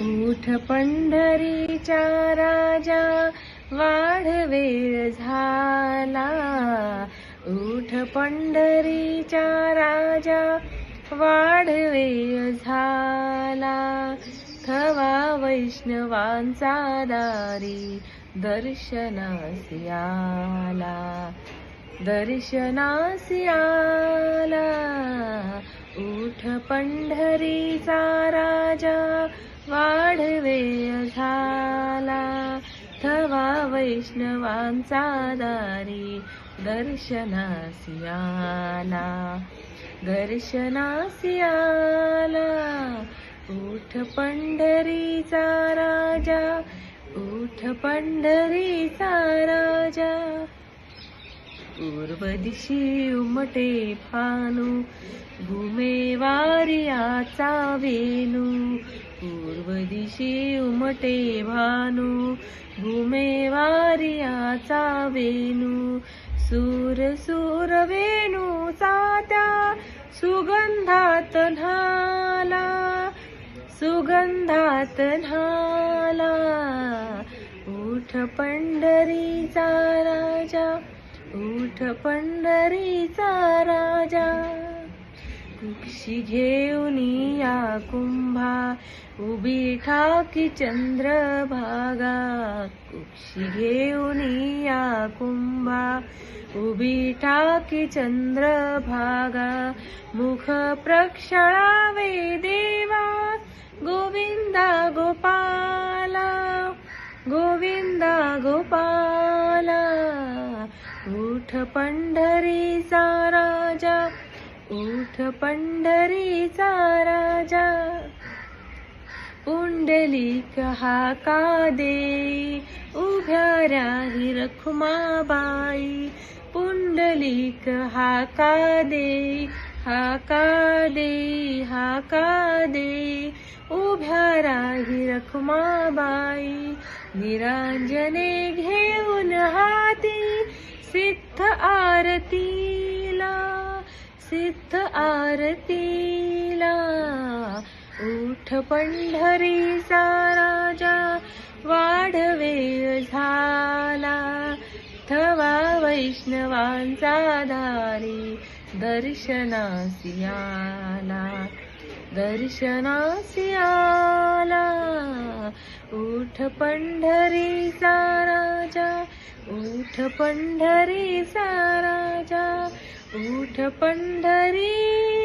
उठ पंढरीच्या राजा वाढवेळ झाला. उठ पंढरीच्या राजा वाढवेळ झाला. थवा वैष्णवांचा दारी दर्शनासियाला दर्शनासियाला उठ पंढरीचा राजा वाढवे झाला थवा वैष्णवांचा दारी दर्शनासियाला. दर्शनासियाला. उठ पंढरीचा राजा. उठ पंढरीचा राजा. पूर्व दिशी उमटे भानू भूमेवारियाचा वेणू पूर्व दिशी उमटे भानू भूमेवारियाचा वेणू सूर सूर वेणूचा त्या सुगंधात न्हाला सुगंधात न्हाला उठ पंढरीचा राजा उठ पंढरीचा राजा. कुक्षी घेऊन या कुंभा उभी ठाकी चंद्रभागा. कुक्षी घेऊन या कुंभा उभी ठाकी चंद्रभागा. मुख प्रक्षळावे देवा गोविंदा गोपाला. गोविंदा गोपाला उठ पंढरीचा राजा. उठ पंढरीचा राजा पुंडलिक हाका दे? उभ्या राही रखुमाबाई पुंडलिक हाका दे? हा का दे? हा का दे? उभ्या राही रखुमाबाई निरांजने घेऊन हाती सिद्ध आरतीला. सिद्ध आरतीला उठ पंढरीचा राजा वाढवे झाला. थवा वैष्णवांचा दारी दर्शनासियाला दर्शनासियाला उठ पंढरीचा राजा उठ पंढरीचा राजा ऊठ पण्ढरी